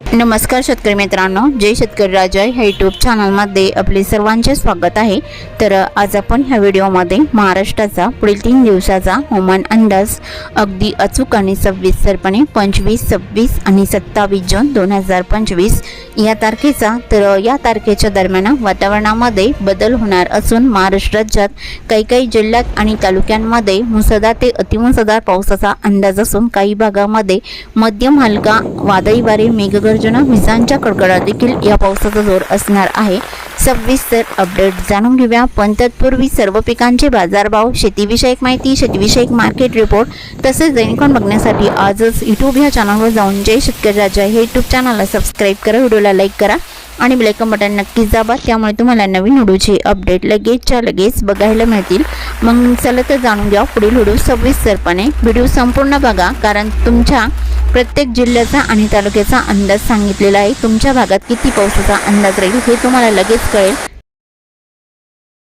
नमस्कार शेतकरी मित्रांनो जय शेतकरी राजा ह्या यूट्यूब चॅनलमध्ये आपले सर्वांचे स्वागत आहे. तर आज आपण ह्या व्हिडिओमध्ये महाराष्ट्राचा पुढील तीन दिवसाचा हवामान अंदाज अगदी अचूक आणि सविस्तरपणे पंचवीस सव्वीस आणि सत्तावीस जून दोन हजार पंचवीस या तारखेचा तर या तारखेच्या दरम्यान वातावरणामध्ये बदल होणार असून महाराष्ट्र राज्यात काही काही जिल्ह्यात आणि तालुक्यांमध्ये मुसळधार ते अतिमुसदार पावसाचा अंदाज असून काही भागामध्ये मध्यम हलका वादळी वारे मेघगर्जना विजांच्या कडकडा देखील या पावसाचा जोर असणार आहे. सविस्तर अपडेट जाणून घेऊया. पण तत्पूर्वी सर्व पिकांचे बाजारभाव शेतीविषयक माहिती शेतीविषयक मार्केट रिपोर्ट तसेच दैनिकॉन बघण्यासाठी आजच यूट्यूब ह्या चॅनलवर जाऊन जय शेतकरी राजा. हे यूट्यूब चॅनलला सबस्क्राईब करा व्हिडिओला लाईक करा. आणि बेलायकन बटन नक्कीच दाबा त्यामुळे तुम्हाला नवीन व्हिडिओचे अपडेट लगेचच्या लगेच बघायला मिळतील. मग चला तर जाणून घ्या पुढील व्हिडिओ सविस्तरपणे. व्हिडिओ संपूर्ण बघा कारण तुमच्या प्रत्येक जिल्ह्याचा आणि तालुक्याचा अंदाज सांगितलेला आहे. तुमच्या भागात किती पावसाचा अंदाज राहील हे तुम्हाला लगेच कळेल.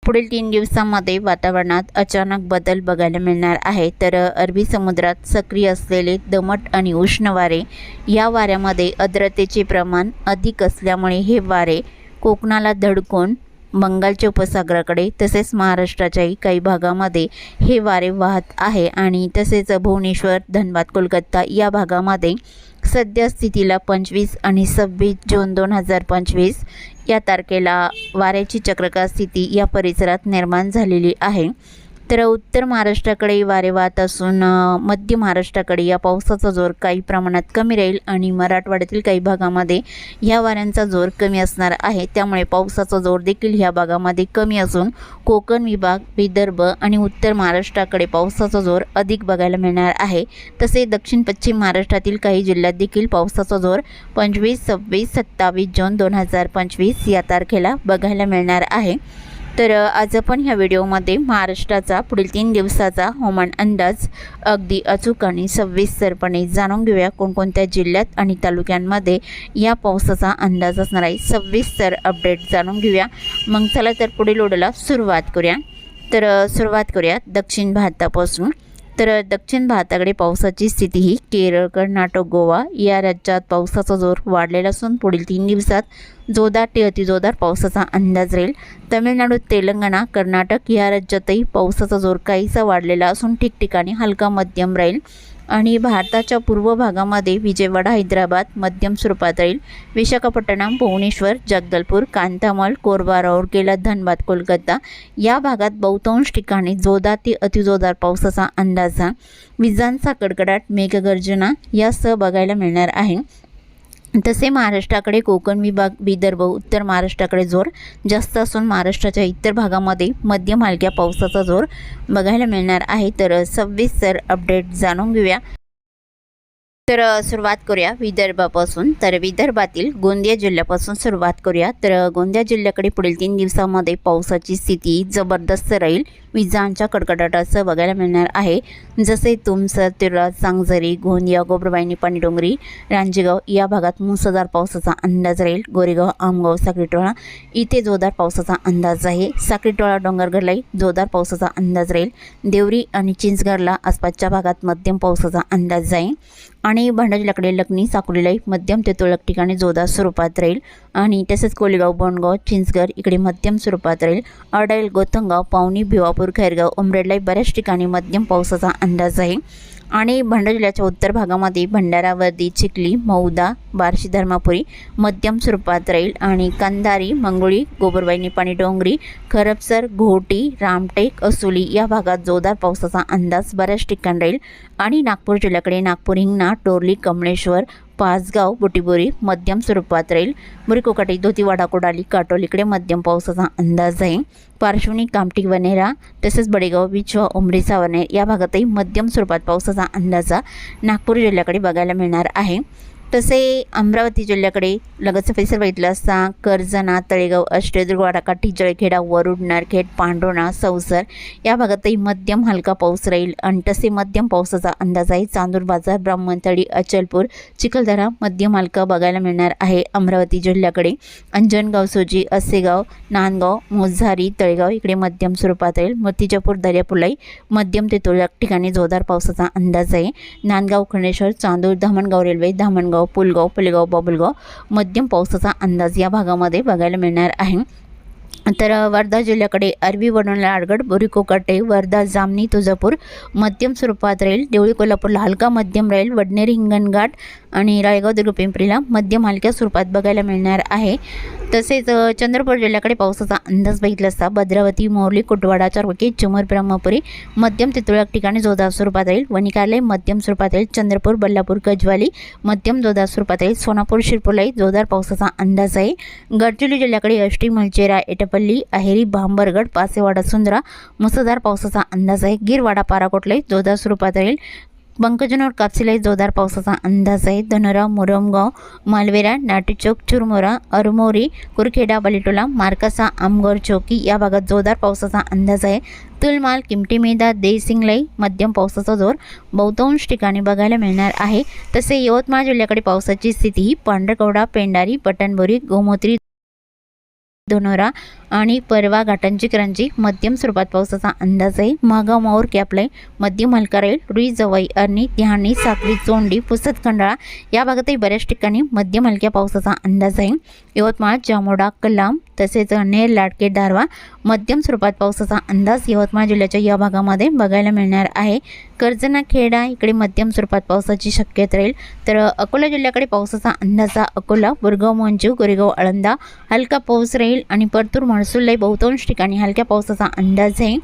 पुढील तीन दिवसांमध्ये वातावरणात अचानक बदल बघायला मिळणार आहे. तर अरबी समुद्रात सक्रिय असलेले दमट आणि उष्ण वारे या वाऱ्यामध्ये आर्द्रतेचे प्रमाण अधिक असल्यामुळे हे वारे कोकणाला धडकून बंगालच्या उपसागराकडे तसेच महाराष्ट्राच्याही काही भागामध्ये हे वारे वाहत आहे आणि तसेच भुवनेश्वर धनबाद कोलकाता या भागामध्ये सध्या स्थितीला पंचवीस आणि सव्वीस जून दोन हजार पंचवीस या तारखेला वाऱ्याची चक्रकार स्थिती या परिसरात निर्माण झालेली आहे. तर उत्तर महाराष्ट्राकडे वारे वाहत असून मध्य महाराष्ट्राकडे या पावसाचा जोर काही प्रमाणात कमी राहील आणि मराठवाड्यातील काही भागामध्ये ह्या वाऱ्यांचा जोर कमी असणार आहे. त्यामुळे पावसाचा जोर देखील ह्या भागामध्ये कमी असून कोकण विभाग विदर्भ आणि उत्तर महाराष्ट्राकडे पावसाचा जोर अधिक बघायला मिळणार आहे. तसे दक्षिण पश्चिम महाराष्ट्रातील काही जिल्ह्यात देखील पावसाचा जोर पंचवीस सव्वीस सत्तावीस जून दोन हजार पंचवीस या तारखेला बघायला मिळणार आहे. तर आज आपण ह्या व्हिडिओमध्ये महाराष्ट्राचा पुढील तीन दिवसाचा हवामान अंदाज अगदी अचूक आणि सविस्तरपणे जाणून घेऊया. कोणकोणत्या जिल्ह्यात आणि तालुक्यांमध्ये या पावसाचा अंदाज असणार आहे सविस्तर अपडेट जाणून घेऊया. मग चला तर पुढील ओढला सुरुवात करूया. तर सुरुवात करूया दक्षिण भारतापासून. तर दक्षिण भारताकडे पावसाची स्थिती ही केरळ कर्नाटक गोवा या राज्यात पावसाचा जोर वाढलेला असून पुढील तीन दिवसात जोरदार ते अतिजोरदार पावसाचा अंदाज राहील. तमिळनाडू तेलंगणा कर्नाटक या राज्यातही पावसाचा जोर काहीसा वाढलेला असून ठिकठिकाणी हलका मध्यम राहील. आणि भारताच्या पूर्व भागामध्ये विजयवाडा हैदराबाद मध्यम स्वरूपात राहील विशाखापट्टणम भुवनेश्वर जगदलपूर कांतामल कोरबा राऊरकेला धनबाद कोलकाता. या भागात बहुतांश ठिकाणी जोरदार ते अतिजोरदार पावसाचा अंदाज हा. विजांचा कडकडाट मेघगर्जना यासह बघायला मिळणार आहे. तसे महाराष्ट्राकडे कोकण विभाग विदर्भ उत्तर महाराष्ट्राकडे जोर. जास्त असून महाराष्ट्राच्या इतर भागामध्ये मध्यम हलक्या पावसाचा जोर बघायला मिळणार आहे. तर सविस्तर अपडेट जाणून घेऊया. तर सुरुवात करूया विदर्भापासून. तर विदर्भातील गोंदिया जिल्ह्यापासून सुरुवात करूया. तर गोंदिया जिल्ह्याकडे पुढील तीन दिवसामध्ये पावसाची स्थिती जबरदस्त राहील. विजांच्या कडकडाटाचं बघायला मिळणार आहे. जसे तुमसर तिरळा सांगझरी गोंदिया गोब्रबाईनी पाणीडोंगरी रांजेगाव या भागात मुसळधार पावसाचा अंदाज राहील. गोरेगाव आमगाव साखरीटोळा इथे जोरदार पावसाचा अंदाज आहे. साखरीटोळा डोंगरगडलाही जोरदार पावसाचा अंदाज राहील. देवरी आणि चिंचगडला आसपासच्या भागात मध्यम पावसाचा अंदाज आहे. आणि भांडा जिल्ह्याकडे लखनी साकोलीलाही मध्यम ते तुरळक ठिकाणी जोरदार स्वरूपात राहील. आणि तसेच कोलेगाव बोंडगाव चिंचगर इकडे मध्यम स्वरूपात राहील. अडाईल गोथंगाव पावनी भिवापूर खैरगाव उमरेडला बऱ्याच ठिकाणी मध्यम पावसाचा अंदाज आहे. आणि भंडारा जिल्ह्याच्या उत्तर भागामध्ये भंडारा वर्दी चिखली मौदा बार्शी धर्मापुरी मध्यम स्वरूपात राहील आणि कंधारी मंगोळी गोबरबाई पाणी डोंगरी खरपसर घोटी रामटेक असोली या भागात जोरदार पावसाचा अंदाज बऱ्याच ठिकाणी राहील. आणि नागपूर जिल्ह्याकडे नागपूर हिंगणा टोरली कमळेश्वर पाचगाव बोटीबोरी मध्यम स्वरूपात राहील. मुरीकोकाटी धोतीवाडा कोडाली काटोल इकडे मध्यम पावसाचा अंदाज आहे. पार्श्वनी कामठी वनेरा तसेच बडेगाव विछवा उमरी सावनेर या भागातही मध्यम स्वरूपात पावसाचा अंदाजा नागपूर जिल्ह्याकडे बघायला मिळणार आहे. तसे अमरावती जिल्ह्याकडे लगतचा परिसर बघितलं असता कर्जना तळेगाव अष्टेदुर्ग काठी जळखेडा वरुड नरखेड पांडोणा सौसर या भागातही मध्यम हलका पाऊस राहील. आणि तसे मध्यम पावसाचा अंदाज आहे चांदूर बाजार ब्राह्मणतळी अचलपूर चिखलदरा मध्यम हलका बघायला मिळणार आहे अमरावती जिल्ह्याकडे. अंजनगाव सोजी असेगाव नांदगाव मोझारी तळेगाव इकडे मध्यम स्वरूपात राहील. मूर्तिजापूर दर्यापुलाई मध्यम ते तुरळक ठिकाणी जोरदार पावसाचा अंदाज आहे. नांदगाव खंडेश्वर चांदूर धामणगाव रेल्वे धामणगाव नांदगाव पुलगाव पुलगाव बाबुलगाव मध्यम पावसाचा अंदाज या भागामध्ये बघायला मिळणार आहे. तर वर्धा जिल्ह्याकडे अरबी वडोणला आडगड बोरिकोकाटे वर्धा जामनी तुळजापूर मध्यम स्वरूपात राहील. देवळी कोल्हापूरला हलका मध्यम राहील. वडनेरी हिंगणघाट आणि रायगाव दुर्ग पिंपरीला मध्यम हलक्या स्वरूपात बघायला मिळणार आहे. तसेच चंद्रपूर जिल्ह्याकडे पावसाचा अंदाज बघितला असता भद्रावती मोरली कुटवाडा चारवकी चुमर ब्रह्मपुरी मध्यम ते तुरळक ठिकाणी जोरदार स्वरूपात येईल वनिकालय मध्यम स्वरूपात येईल चंद्रपूर बल्लापूर गजवाली मध्यम जोरदार स्वरूपात येईल सोनापूर शिरपूरलाही जोरदार पावसाचा अंदाज आहे. गडचिरोली जिल्ह्याकडे अष्टी मलचेरा एटपल्ली अहेरी भांबरगड पासेवाडा सुंदरा मुसळधार पावसाचा अंदाज आहे. गिरवाडा पाराकोटलाही जोरदार स्वरूपात राहील. पंकजनोर कापसीलाही जोरदार पावसाचा अंदाज आहे. धनोरा मुरमगाव मालवेरा नाटेचौक चुरमोरा अरमोरी कुरखेडा बलिटोला मार्कासा आमगोर चौकी या भागात जोरदार पावसाचा अंदाज आहे. तुलमाल किमटीमेदा देसिंगलाई मध्यम पावसाचा जोर बहुतांश ठिकाणी बघायला मिळणार आहे. तसे यवतमाळ जिल्ह्याकडे पावसाची स्थिती ही पांढरकवडा पेंडारी पटणबोरी गोमोत्री धनोरा आणि परवा घाटांची क्रांची मध्यम स्वरूपात पावसाचा अंदाज आहे. मागाव माऊर कॅपलाई मध्यम हलका राहील रुई जवाई आणि तिहाणी साखरी चोंडी पुसद खंडाळा या भागातही बऱ्याच ठिकाणी मध्यम हलक्या पावसाचा अंदाज आहे. यवतमाळ जामोडा कलाम तसेच नेर लाडके दारवा मध्यम स्वरूपात पावसाचा अंदाज यवतमाळ जिल्ह्याच्या या भागामध्ये बघायला मिळणार आहे. कर्जना खेडा इकडे मध्यम स्वरूपात पावसाची शक्यता राहील. तर अकोला जिल्ह्याकडे पावसाचा अंदाज अकोला बुरगाव मंजू गोरेगाव आळंदा हलका पाऊस राहील आणि परतूर म्हणून महसूलही बहुतांश ठिकाणी हलक्या पावसाचा अंदाज आहे.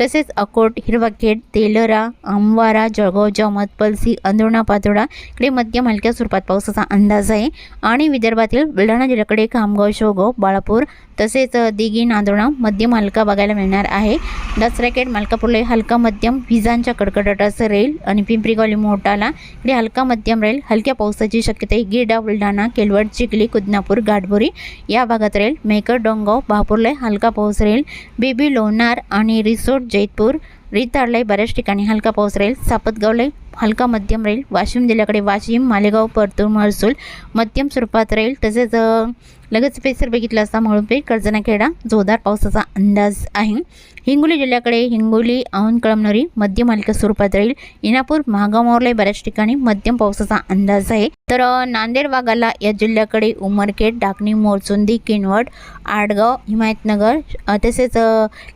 तसेच अकोट हिरवाखेड तेलरा अंवारा जळगाव जमत पलसी अंदुणा पातोडा इकडे मध्यम हलक्या स्वरूपात पावसाचा अंदाज आहे. आणि विदर्भातील बुलढाणा जिल्ह्याकडे खामगाव शेवगाव बाळापूर तसेच दिघी नांदोणा मध्यम हलका बघायला मिळणार आहे. दसराखेड मलकापूरला हलका मध्यम विजांच्या कडकडाटासह राहील आणि पिंपरी मोठाला इकडे हलका मध्यम राहील. हलक्या पावसाची शक्यता आहे. गिरडा बुलढाणा केलवड चिखली कुदनापूर गाठबोरी या भागात राहील. मेकर डोंगाव बहापूरला हलका पाऊस राहील. बेबी लोणार आणि रिसोर्ट जैतपूर रिताडलाही बऱ्याच ठिकाणी हलका पाऊस राहील. सापतगावलाही हलका मध्यम राहील. वाशिम जिल्ह्याकडे वाशिम मालेगाव परतूर महसूल मध्यम स्वरूपात राहील. तसेच लगेच पेसर बघितलं असता म्हणून कर्जनाखेडा जोरदार पावसाचा अंदाज आहे. हिंगोली जिल्ह्याकडे हिंगोली औन कळमनुरी मध्यम हलक्या स्वरूपात राहील. इनापूर महागामावरला बऱ्याच ठिकाणी मध्यम पावसाचा अंदाज आहे. तर नांदेड वाघाला या जिल्ह्याकडे उमरखेड डाकणी मोरचुंदी किनवट आडगाव हिमायतनगर तसेच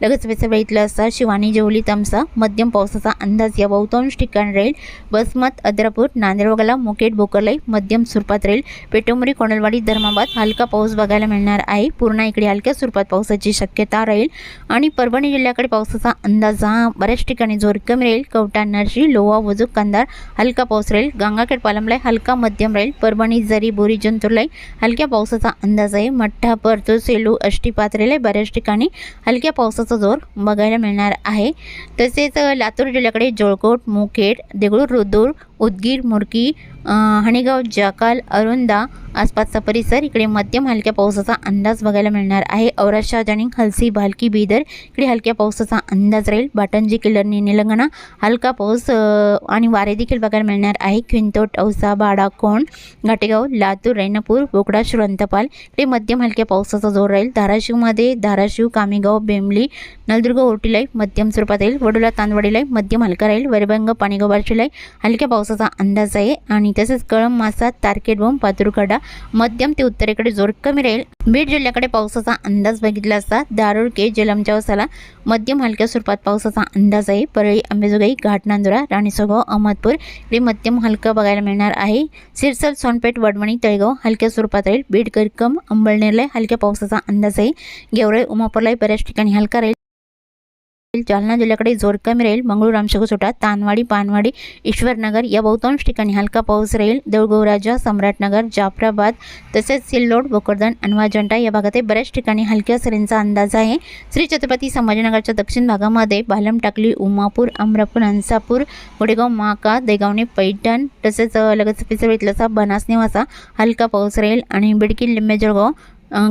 लगेच पेसर बघितलं असता शिवानी जेवली तमसा मध्यम पावसाचा अंदाज या बहुतांश ठिकाणी राहील. बसमत अद्रापूर नांदेडवागला मुकेट बोकरलाई मध्यम स्वरूपात राहील. पेटोमरी कोणलवाडी धर्माबाद हलका पाऊस बघायला मिळणार आहे. पूर्णा इकडे हलक्या स्वरूपात पावसाची शक्यता राहील. आणि परभणी जिल्ह्याकडे पावसाचा अंदाज हा बऱ्याच ठिकाणी जोर कमी राहील. कवटा नरशी लोहा वजूक कंदार हलका पाऊस राहील. गंगाखेड पालमलाई हलका मध्यम राहील. परभणी जरी बोरी जंतुरलाई हलक्या पावसाचा अंदाज आहे. मठ्ठा परतूर सेलू अष्टी पात्रेला बऱ्याच ठिकाणी हलक्या पावसाचा जोर बघायला मिळणार आहे. तसेच लातूर जिल्ह्याकडे जोळकोट मुखेड देगळूर रुदूर उदगीर मुडकी अ, हणेगाव जाकाल अरुंदा आसपासचा परिसर. इकडे मध्यम हलक्या पावसाचा अंदाज बघायला मिळणार आहे. औराशा आणि हलसी भालकी बिदर. इकडे हलक्या पावसाचा अंदाज राहील. बाटंजी किल्लरनी निलंगणा हलका पाऊस आणि वारे देखील बघायला मिळणार आहे. खिंतोट औसा बाडा कोण घाटेगाव लातूर रैनापूर बोकडा श्रवंतपाल. इकडे मध्यम हलक्या पावसाचा जोर राहील. धाराशिवमध्ये धाराशिव कामेगाव बेंबली नलदुर्ग ओटीलाई मध्यम स्वरूपात राहील वडोला तांदवाडीलाई मध्यम हलका राहील. वरभंग पाणीगाव बारशिलाई हलक्या पाऊस पावसाचा अंदाज आहे. आणि तसेच कळम मासा तारकेडबोम पातुरकडा मध्यम ते उत्तरेकडे जोर कमी राहील. बीड जिल्ह्याकडे पावसाचा अंदाज बघितला असता दारुड के जलमच्या वसाला मध्यम हलक्या स्वरूपात पावसाचा अंदाज आहे. परळी अंबेजोगाई घाटनांदुरा राणीसोगाव अहमदपूर हे मध्यम हलकं बघायला मिळणार आहे. सिरसल सोनपेठ वडवणी तळेगाव हलक्या स्वरूपात राहील. बीड करकम अंबळनेरला हलक्या पावसाचा अंदाज आहे. गेवराई उमापूरलाही बऱ्याच ठिकाणी हलका राहील. जालना जिल्ह्याकडे जोर कमी राहील. मंगळूर रामशेगोचोटा तानवाडी पानवाडी ईश्वरनगर या बहुतांश ठिकाणी हलका पाऊस राहील. देऊळगौराजा सम्राटनगर जाफराबाद तसेच सिल्लोड भोकरदन अनवाजंटा या भागातही बऱ्याच ठिकाणी हलक्या सरींचा अंदाज आहे. श्री छत्रपती संभाजीनगरच्या दक्षिण भागामध्ये बालम टाकली उमापूर अमरापूर अंसापूर गोडेगाव माका देगावणे पैठण तसेच लगत पिसर इथलासा बनास निवासा हलका पाऊस राहील. आणि बिडकी लिंबे जळगाव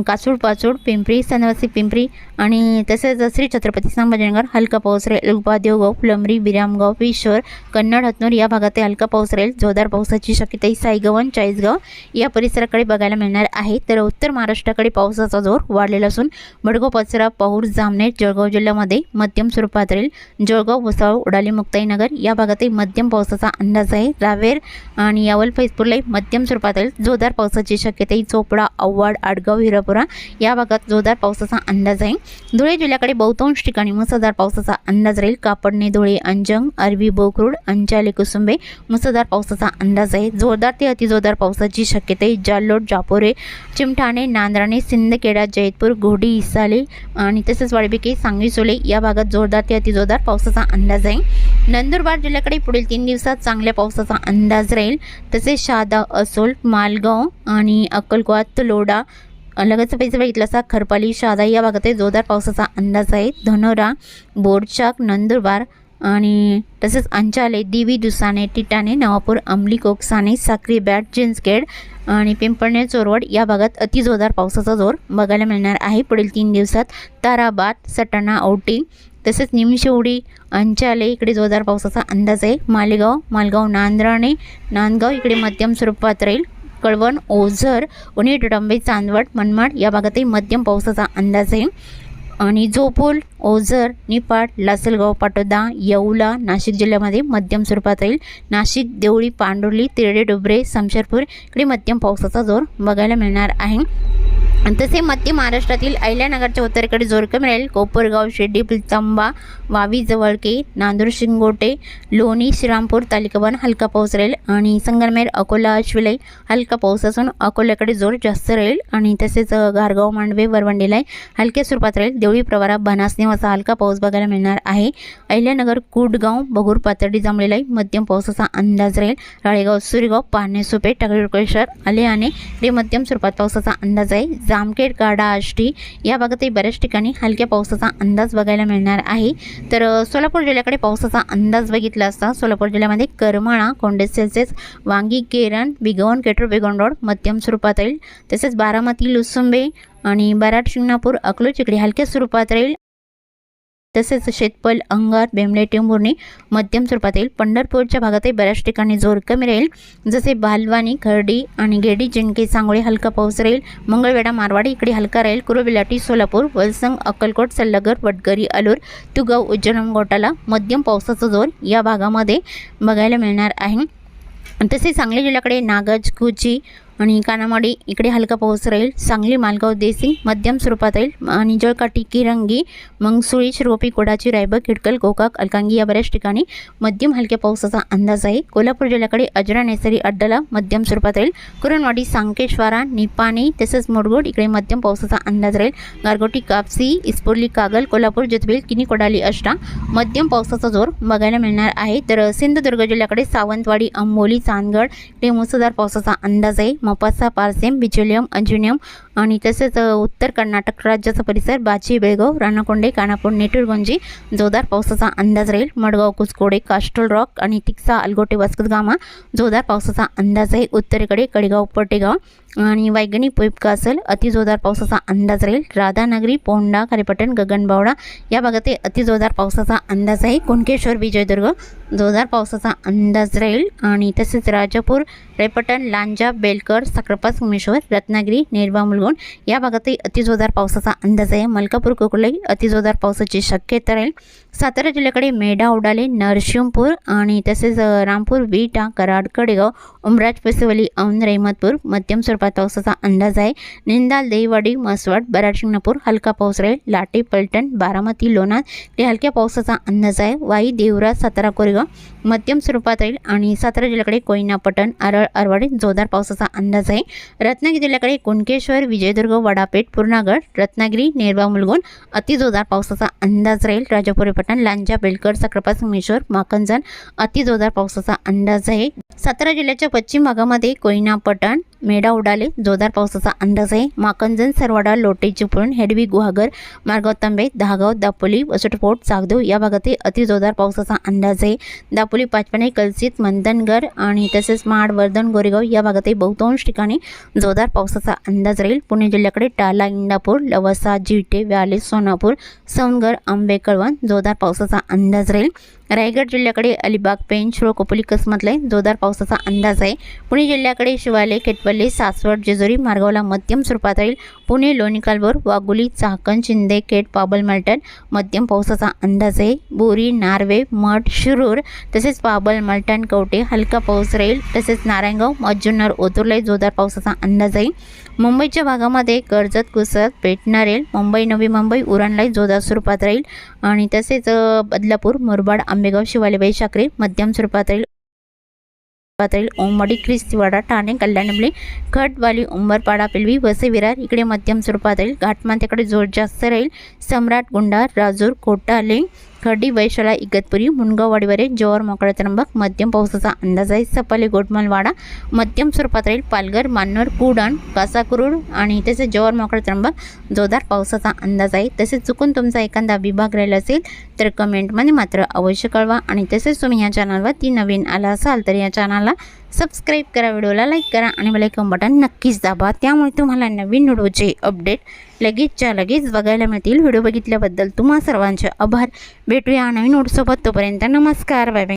कासूड पाचूड पिंपरी सनवासी पिंपरी आणि तसेच श्री छत्रपती संभाजीनगर हलका पाऊस राहील उपादेवगाव प्लंबरी बिरामगाव पेश्वर कन्नड हतनूर या भागात हलका पाऊस राहील जोरदार पावसाची शक्यता ही साईगव्हाण चाळीसगाव या परिसराकडे बघायला मिळणार आहे. तर उत्तर महाराष्ट्राकडे पावसाचा जोर वाढलेला असून भडगाव पचरा पाऊर जामनेर जळगाव जिल्ह्यामध्ये मध्यम स्वरूपात राहील जळगाव भुसावळ उडाली मुक्ताईनगर या भागातही मध्यम पावसाचा अंदाज आहे. रावेर आणि यावल फैजपूरलाही मध्यम स्वरूपात राहील जोरदार पावसाची शक्यता ही चोपडा आव्हाड आडगाव हिरापुरा या भागात जोरदार पावसाचा अंदाज आहे. धुळे जिल्ह्याकडे बहुतांश ठिकाणी मुसळधार पावसाचा अंदाज राहील. कापडणे धुळे अंजंग अरबी बोकरूड अंचाले कुसुंबे मुसळधार पावसाचा अंदाज आहे. जोरदार ते अतिजोरदार पावसाची शक्यता आहे. जाल्लोट जापोरे चिमठाणे नांद्राणे सिंदखेडा जैतपूर घोडी इसाले आणि तसेच वाळबिके सांगवी सोले या भागात जोरदार ते अतिजोरदार पावसाचा अंदाज आहे. नंदुरबार जिल्ह्याकडे पुढील तीन दिवसात चांगल्या पावसाचा अंदाज राहील. तसेच शहादा असोल मालगाव आणि अक्कलकोवा तलोडा लगतचा पैसे बघितला असा खरपाली शहादा या भागात जोरदार पावसाचा अंदाज आहे. धनोरा बोरचाक नंदुरबार आणि तसेच अंचाले दिवी दुसाने टिटाणे नवापूर अंमली कोकसाने साक्री बॅट जिन्सगेड आणि पिंपळणे चोरवड या भागात अतिजोरदार पावसाचा जोर बघायला मिळणार आहे. पुढील तीन दिवसात ताराबाद सटाणा औटी तसेच निमशिवडी अंचाले इकडे जोरदार पावसाचा अंदाज आहे. मालेगाव मालगाव नांद्राणे नांदगाव इकडे मध्यम स्वरूपात राहील. कळवण ओझर उन्हे डडंबे चांदवड मनमाड या भागातही मध्यम पावसाचा अंदाज आहे. आणि जोपूल ओझर निपाड लासलगाव पाटोदा येवला नाशिक जिल्ह्यामध्ये मध्यम स्वरूपात येईल नाशिक देवळी पांडुर्ली तिरडे डुबरे समशेरपूर इकडे मध्यम पावसाचा जोर बघायला मिळणार आहे. तसे मध्य महाराष्ट्रातील अहिल्यानगरच्या उत्तरेकडे जोरकं मिळेल कोपरगाव शिर्डी पिलतंबा वावी जवळके नांदूर शिंगोटे लोणी श्रीरामपूर तालिकावन हलका पाऊस राहील. आणि संगमनेर अकोला अश्विलाई हलका पाऊस असून अकोल्याकडे जोर जास्त राहील. आणि तसेच गारगाव मांडवे वरवंडीला हलक्या स्वरूपात राहील. देवळी प्रवारा बनासने असा हलका पाऊस बघायला मिळणार आहे. अहिल्यानगर कुडगाव बगूर पातळी आहे मध्यम पावसाचा अंदाज राहील. राळेगाव सुरेगाव पाहणे सुपे टाकळेश्वर आले आणि ते मध्यम स्वरूपात पावसाचा अंदाज आहे. जामखेड गाडा आष्टी या भागातही बऱ्याच ठिकाणी हलक्या पावसाचा अंदाज बघायला मिळणार आहे. तर सोलापूर जिल्ह्याकडे पावसाचा अंदाज बघितला असता सोलापूर जिल्ह्यामध्ये करमाळा कोंडे सेल्सिअस वांगी केरन बिगवण केटर बेगोन रोड मध्यम स्वरूपात राहील. तसेच बारामती लुसुंबे आणि बराट शिंगणापूर अकलूज इकडे हलक्या स्वरूपात राहील. तसेच शेतपल अंगार बेमले टेंभुर्णी मध्यम स्वरूपात येईल पंढरपूरच्या भागातही बऱ्याच ठिकाणी जोर कमी राहील. जसे बालवानी खर्डी आणि गेडी जिंके सांगोळी हलका पाऊस राहील. मंगळवेढा मारवाडी इकडे हलका राहील. कुरुबिलाटी सोलापूर वलसंग अक्कलकोट सल्लगर वडगरी अलूर तुगाव उज्जैन गोटाला मध्यम पावसाचा जोर या भागामध्ये बघायला मिळणार आहे. तसेच सांगली जिल्ह्याकडे नागज कुची आणि कानामाडी इकडे हलका पाऊस राहील. सांगली मालगाव देसिंग मध्यम स्वरूपात राहील. आणि जळकाटी किरंगी मंगसुळी शिरोपी कोडाची रायबग किडकल गोकाक अलकांगी या बऱ्याच ठिकाणी मध्यम हलक्या पावसाचा अंदाज आहे. कोल्हापूर जिल्ह्याकडे अजरा नेसरी अड्डाला मध्यम स्वरूपात राहील. कुरणवाडी सांकेश्वरा निपाणी तसेच मोडगोड इकडे मध्यम पावसाचा अंदाज राहील. गारगोटी कापसी इस्पोर्ली कागल कोल्हापूर जतबेल किनी कोडाली अष्टा मध्यम पावसाचा जोर बघायला मिळणार आहे. तर सिंधुदुर्ग जिल्ह्याकडे सावंतवाडी अंबोली चांदगड इकडे मुसळधार पावसाचा अंदाज आहे. मोपासा पारसेम बिचोलियम अंजुनियम आणि तसेच उत्तर कर्नाटक राज्याचा परिसर बाची बेळगाव राणाकोंडे कानापूर नेटुरगुंजी जोरदार पावसाचा अंदाज राहील. मडगाव कुसकोडे कास्टल रॉक आणि तिक्सा अलगोटे वास्कतगामा जोरदार पावसाचा अंदाज आहे. उत्तरेकडे कडेगाव पटेगाव आणि वैज्ञानिक उपयुक्त असेल अतिजोरदार पावसाचा अंदाज राहील. राधानगरी पोंडा खारेपटण गगनबावडा या भागातही अतिजोरदार पावसाचा अंदाज आहे. कुणकेश्वर विजयदुर्ग जोरदार पावसाचा अंदाज राहील. आणि तसेच राजापूर रेपटण लांजा बेलकर साखरपा सोमेश्वर रत्नागिरी निर्वा मुलगुण या भागातही अतिजोरदार पावसाचा अंदाज आहे. मलकापूर कोकळई अतिजोरदार पावसाची शक्यता राहील. सातारा जिल्ह्याकडे मेढा उडाले नरसिंहपूर आणि तसेच रामपूर विटा कराड कडेगाव उमराज पेसवली औन रेहमतपूर मध्यम स्वरूपात पावसाचा अंदाज आहे. निंदाल देईवाडी मसवड बराड शिंगणापूर हलका पाऊस राहील. लाटे पलटण बारामती लोणार ते हलक्या पावसाचा अंदाज आहे. वाई देवरा सातारा कोरेगाव मध्यम स्वरूपात राहील आणि सातारा जिल्ह्याकडे कोयना पटण आरळ अरवाडी जोरदार पावसाचा अंदाज आहे. रत्नागिरी जिल्ह्याकडे कुणकेश्वर विजयदुर्ग वडापेठ पूर्णागड रत्नागिरी नेरवा मुलगुण अतिजोरदार पावसाचा अंदाज राहील. राजापुरी पटण लांजा बेलकर साखरपा सोमेश्वर माकंजन अतिजोरदार पावसाचा अंदाज आहे. सातारा जिल्ह्याच्या पश्चिम भागामध्ये कोयना पटण मेढा उडाले. जोरदार पावसाचा अंदाज आहे. माकंजन सरवाडा लोटे चिपळूण हेडवी गुहागर मार्गाव तांबे दहागाव दापोली वसटफोट चागदेव या भागातही अति जोरदार पावसाचा अंदाज आहे. दापोली पाचपणे कलसित मंदनगर आणि तसेच माड वर्धन गोरेगाव या भागातही बहुतांश ठिकाणी जोरदार पावसाचा अंदाज राहील. पुणे जिल्ह्याकडे टाला इंदापूर लवसा जिटे व्याले सोनापूर सौंदगर आंबे कळवण जोरदार पावसाचा अंदाज राहील. रायगड जिल्ह्याकडे अलिबाग पेन व कोपोली कसमतले जोरदार पावसाचा अंदाज आहे. पुणे जिल्ह्याकडे शिवाले केटपल्ली सासवड जेजुरी मार्गावला मध्यम स्वरूपात राहील. पुणे लोणी कालभोर वाघोली चाकण शिंदे केट पाबल मलटण मध्यम पावसाचा अंदाज आहे बोरी नार्वे मठ शिरूर तसेच पाबल मलटण कवटे हलका पाऊस राहील. तसेच नारायणगाव मज्जुन्नर ओतुर्लाई जोरदार पावसाचा अंदाज आहे मुंबईच्या भागामध्ये कर्जत कुसत पेटणार येईल मुंबई नवी मुंबई उरणलाई जोरदार स्वरूपात राहील. आणि तसेच बदलापूर मुरबाड आंबेगाव शिवालेबाई शाकरे मध्यम स्वरूपात राहील. पातळी राहील ख्रिस्तीवाडा ठाणे कल्याणबली खटवाली उंबरपाडा पिलवी वसे विरार इकडे मध्यम स्वरूपात राहील घाटमाथ्याकडे जोर जास्त राहील सम्राट गुंडार राजूर कोटाले खर्डी वैशाला इगतपुरी मुनगाव वाडीवरे जव्हार मोकळा त्र्यंबक मध्यम पावसाचा अंदाज आहे. सपाली गोटमलवाडा मध्यम स्वरूपात राहील पालघर मान्नर कुडण कासाकुरुड आणि तसेच जोर मोकळा त्र्यंबक जोरदार पावसाचा अंदाज आहे. तसेच चुकून तुमचा एखादा विभाग राहिला असेल तर कमेंटमध्ये मात्र अवश्य कळवा आणि तसेच तुम्ही या चॅनलवर ती नवीन आला असाल तर या चॅनलला सबस्क्राईब करा व्हिडिओला लाईक करा आणि बेलायकन बटन नक्कीच दाबा. त्यामुळे तुम्हाला नवीन व्हिडिओचे अपडेट लगेचच्या लगेच बघायला मिळतील. व्हिडिओ बघितल्याबद्दल तुम्हा सर्वांचे आभार. भेटूया नवीन नोटसोबत तोपर्यंत नमस्कार. Bye bye